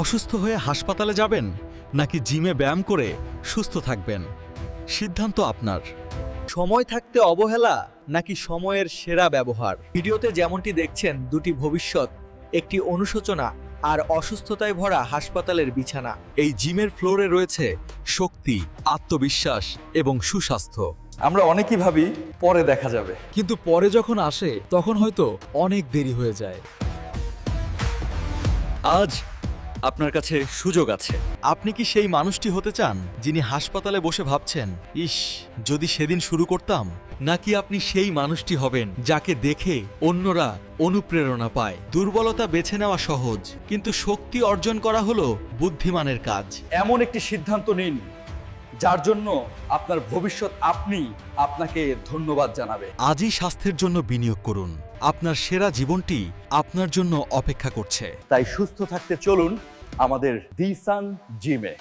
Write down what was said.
অসুস্থ হয়ে হাসপাতালে যাবেন নাকি জিমে ব্যায়াম করে সুস্থ থাকবেন? সিদ্ধান্ত আপনার। সময় থাকতে অবহেলা নাকি সময়ের সেরা ব্যবহার? ভিডিওতে যেমনটি দেখছেন, দুটি ভবিষ্যৎ, একটি অনুশোচনা আর অসুস্থতায় ভরা হাসপাতালের বিছানা। এই জিমের ফ্লোরে রয়েছে শক্তি, আত্মবিশ্বাস এবং সুস্বাস্থ্য। আমরা অনেকেই ভাবি পরে দেখা যাবে। কিন্তু পরে যখন আসে, তখন হয়তো অনেক দেরি হয়ে যায়। আজ আপনার কাছে সুযোগ আছে। আপনি কি সেই মানুষটি হতে চান যিনি হাসপাতালে বসে ভাবছেন ইস যদি সেদিন শুরু করতাম নাকি আপনি সেই মানুষটি হবেন যাকে দেখে অন্যরা অনুপ্রেরণা পায়? দুর্বলতা বেছে নেওয়া সহজ কিন্তু শক্তি অর্জন করা হলো বুদ্ধিমানের কাজ। এমন একটি সিদ্ধান্ত নিন যার জন্য আপনার ভবিষ্যৎ আপনি আপনাকে ধন্যবাদ জানাবে আজই স্বাস্থ্যের জন্য বিনিয়োগ করুন। আপনার সেরা জীবনটি আপনার জন্য অপেক্ষা করছে। তাই সুস্থ থাকতে চলুন আমাদের দিসান জিমে।